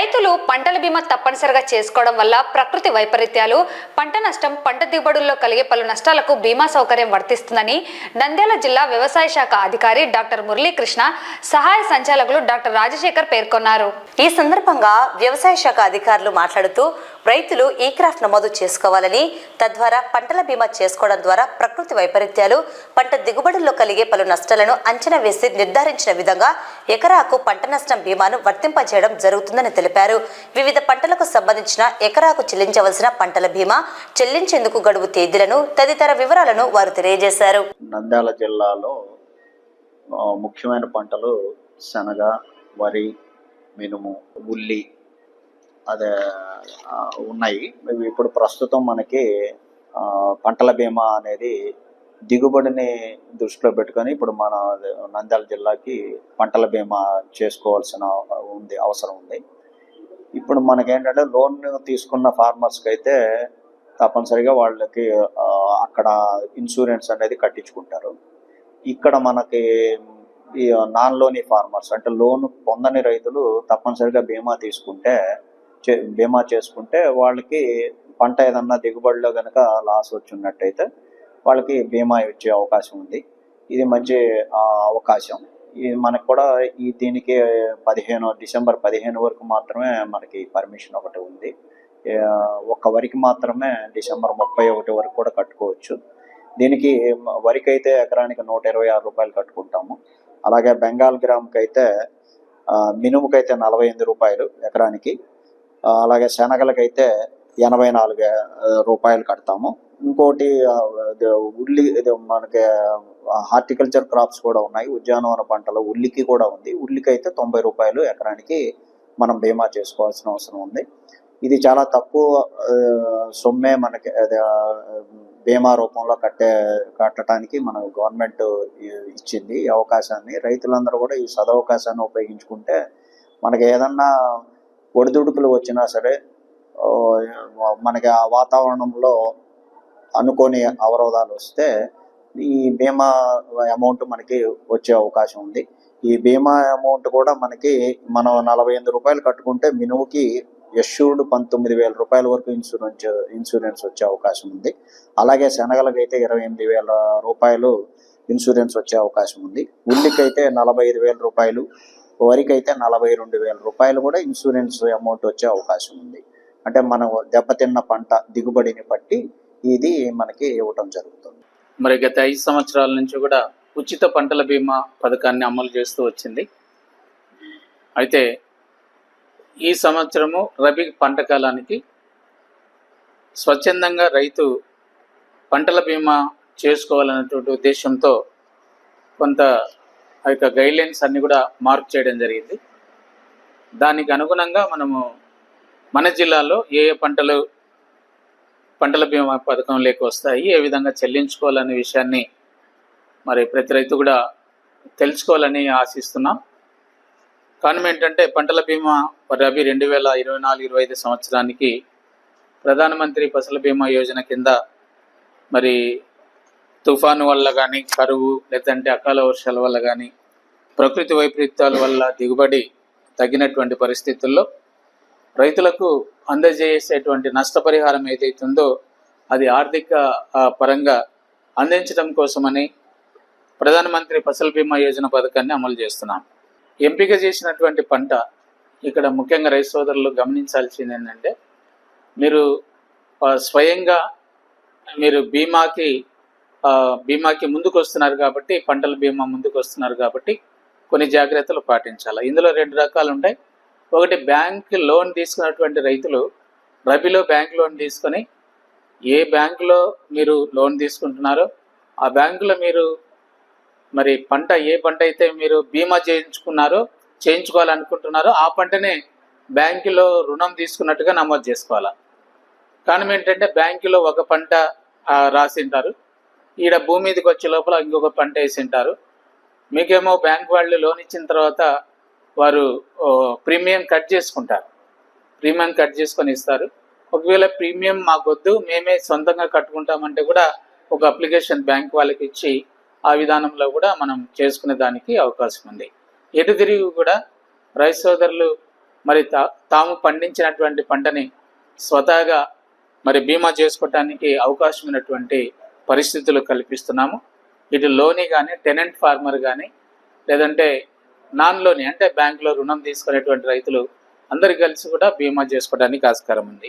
రైతులు పంటల బీమా తప్పనిసరిగా చేసుకోవడం వల్ల ప్రకృతి వైపరీత్యాలు పంట నష్టం పంట దిగుబడుల్లో కలిగే పలు నష్టాలకు బీమా సౌకర్యం వర్తిస్తుందని నంద్యాల జిల్లా వ్యవసాయ శాఖ అధికారి డాక్టర్ మురళీకృష్ణ సహాయ సంచాలకులు డాక్టర్ రాజశేఖర్ పేర్కొన్నారు. ఈ సందర్భంగా వ్యవసాయ శాఖ అధికారులు మాట్లాడుతూ రైతులు ఈ క్రాఫ్ట్ నమోదు చేసుకోవాలని తద్వారా పంటల బీమా చేసుకోవడం ద్వారా ప్రకృతి వైపరీత్యాలు పంట దిగుబడుల్లో కలిగే పలు నష్టాలను అంచనా వేసి నిర్ధారించిన విధంగా ఎకరాకు పంట నష్టం బీమాను వర్తింపజేయడం జరుగుతుందని తెలిపారు. వివిధ పంటలకు సంబంధించిన ఎకరాకు చెల్లించవలసిన పంటల బీమా చెల్లించేందుకు గడువు తేదీలను తదితర వివరాలను వారు తెలియజేశారు. నంద్యాల జిల్లాలో ముఖ్యమైన పంటలు శనగ వరి మినుము ఉల్లి అదే ఉన్నాయి. ఇవి ఇప్పుడు ప్రస్తుతం మనకి పంటల బీమా అనేది దిగుబడిని దృష్టిలో పెట్టుకొని ఇప్పుడు మన నంద్యాల జిల్లాకి పంటల బీమా చేసుకోవాల్సిన ఉంది అవసరం ఉంది. ఇప్పుడు మనకేంటంటే లోన్ తీసుకున్న ఫార్మర్స్కి అయితే తప్పనిసరిగా వాళ్ళకి అక్కడ ఇన్సూరెన్స్ అనేది కట్టించుకుంటారు. ఇక్కడ మనకి ఈ నాన్లోని ఫార్మర్స్ అంటే లోన్ పొందని రైతులు తప్పనిసరిగా బీమా తీసుకుంటే బీమా చేసుకుంటే వాళ్ళకి పంట ఏదన్నా దిగుబడిలో కనుక లాస్ వచ్చినట్టయితే వాళ్ళకి బీమా ఇచ్చే అవకాశం ఉంది. ఇది మంచి అవకాశం. ఇది మనకు కూడా ఈ దీనికి పదిహేను డిసెంబర్ పదిహేను వరకు మాత్రమే మనకి పర్మిషన్ ఒకటి ఉంది. ఒక్క వరికి మాత్రమే డిసెంబర్ ముప్పై ఒకటి వరకు కూడా కట్టుకోవచ్చు. దీనికి వరికి అయితే ఎకరానికి నూట ఇరవై ఆరు రూపాయలు కట్టుకుంటాము. అలాగే బెంగాల్ గ్రామ్కి అయితే మినుముకైతే నలభై ఎనిమిది రూపాయలు ఎకరానికి. అలాగే శనగలకైతే ఎనభై నాలుగు రూపాయలు కడతాము. ఇంకోటి ఉల్లి ఇది మనకి హార్టికల్చర్ క్రాప్స్ కూడా ఉన్నాయి. ఉద్యానవన పంటలు ఉల్లికి కూడా ఉంది. ఉల్లికి అయితే తొంభై రూపాయలు ఎకరానికి మనం బీమా చేసుకోవాల్సిన అవసరం ఉంది. ఇది చాలా తక్కువ సొమ్మే మనకి బీమా రూపంలో కట్టే కట్టడానికి మన గవర్నమెంట్ ఇచ్చింది ఈ అవకాశాన్ని. రైతులందరూ కూడా ఈ సదవకాశాన్ని ఉపయోగించుకుంటే మనకి ఏదన్నా ఒడిదుడుకులు వచ్చినా సరే మనకి ఆ వాతావరణంలో అనుకోని అవరోధాలు వస్తే ఈ బీమా అమౌంట్ మనకి వచ్చే అవకాశం ఉంది. ఈ బీమా అమౌంట్ కూడా మనకి మనం నలభై ఎనిమిది రూపాయలు కట్టుకుంటే మినుముకి యష్యూర్డ్ పంతొమ్మిది వేల రూపాయల వరకు ఇన్సూరెన్స్ ఇన్సూరెన్స్ వచ్చే అవకాశం ఉంది. అలాగే శనగలకైతే ఇరవై ఎనిమిది వేల రూపాయలు ఇన్సూరెన్స్ వచ్చే అవకాశం ఉంది. ఉల్లికైతే నలభై ఐదు వేల రూపాయలు వరకైతే నలభై రెండు వేల రూపాయలు కూడా ఇన్సూరెన్స్ అమౌంట్ వచ్చే అవకాశం ఉంది. అంటే మనం దెబ్బతిన్న పంట దిగుబడిని బట్టి ఇది మనకి ఇవ్వటం జరుగుతుంది. మరి గత ఐదు సంవత్సరాల నుంచి కూడా ఉచిత పంటల బీమా పథకాన్ని అమలు చేస్తూ వచ్చింది. అయితే ఈ సంవత్సరము రబీ పంట కాలానికి స్వచ్ఛందంగా రైతు పంటల బీమా చేసుకోవాలన్నటువంటి ఉద్దేశంతో కొంత ఆ యొక్క గైడ్లైన్స్ అన్ని కూడా మార్పు చేయడం జరిగింది. దానికి అనుగుణంగా మనము మన జిల్లాలో ఏ ఏ పంటలు పంటల బీమా పథకం లేక వస్తాయి ఏ విధంగా చెల్లించుకోవాలనే విషయాన్ని మరి ప్రతి రైతు కూడా తెలుసుకోవాలని ఆశిస్తున్నాం. కారణం ఏంటంటే పంటల బీమా రబీ రెండు వేల ఇరవై నాలుగు ఇరవై ఐదు సంవత్సరానికి ప్రధానమంత్రి ఫసల బీమా యోజన కింద మరి తుఫాను వల్ల కానీ కరువు లేదంటే అకాల వర్షాల వల్ల కానీ ప్రకృతి వైపరీత్యాల వల్ల దిగుబడి తగ్గినటువంటి పరిస్థితుల్లో రైతులకు అందజేసేటువంటి నష్టపరిహారం ఏదైతుందో అది ఆర్థిక పరంగా అందించడం కోసమని ప్రధానమంత్రి ఫసల్ బీమా యోజన పథకాన్ని అమలు చేస్తున్నాం. ఎంపిక చేసినటువంటి పంట ఇక్కడ ముఖ్యంగా రైతు సోదరులు గమనించాల్సింది ఏంటంటే మీరు స్వయంగా మీరు బీమాకి బీమాకి ముందుకు వస్తున్నారు కాబట్టి పంటల బీమా ముందుకు వస్తున్నారు కాబట్టి కొన్ని జాగ్రత్తలు పాటించాలి. ఇందులో రెండు రకాలు ఉంటాయి. ఒకటి బ్యాంక్ లోన్ తీసుకున్నటువంటి రైతులు రబీలో బ్యాంక్ లోన్ తీసుకొని ఏ బ్యాంకులో మీరు లోన్ తీసుకుంటున్నారో ఆ బ్యాంకులో మీరు మరి పంట ఏ పంట అయితే మీరు బీమా చేయించుకున్నారో చేయించుకోవాలనుకుంటున్నారో ఆ పంటనే బ్యాంకులో రుణం తీసుకున్నట్టుగా నమోదు చేసుకోవాలి. కారణం ఏంటంటే బ్యాంకులో ఒక పంట రాసింటారు. ఈడ భూమి మీదకి వచ్చే లోపల ఇంకొక పంట వేసింటారు మీకేమో బ్యాంక్ వాళ్ళు లోన్ ఇచ్చిన తర్వాత వారు ప్రీమియం కట్ చేసుకుంటారు. ప్రీమియం కట్ చేసుకొని ఇస్తారు. ఒకవేళ ప్రీమియం మాకొద్దు మేమే సొంతంగా కట్టుకుంటామంటే కూడా ఒక అప్లికేషన్ బ్యాంక్ వాళ్ళకి ఇచ్చి ఆ విధానంలో కూడా మనం చేసుకునే దానికి అవకాశం ఉంది. ఎటు తిరిగి కూడా రైతు సోదరులు మరి తా తాము పండించినటువంటి పంటని స్వతహాగా మరి బీమా చేసుకోవటానికి అవకాశం ఉన్నటువంటి పరిస్థితులు కల్పిస్తున్నాము. ఇటు లోని కానీ టెనెంట్ ఫార్మర్ కానీ లేదంటే నాన్లోని అంటే బ్యాంకులో రుణం తీసుకునేటువంటి రైతులు అందరు కలిసి కూడా బీమా చేసుకోవడానికి ఆస్కారం ఉంది.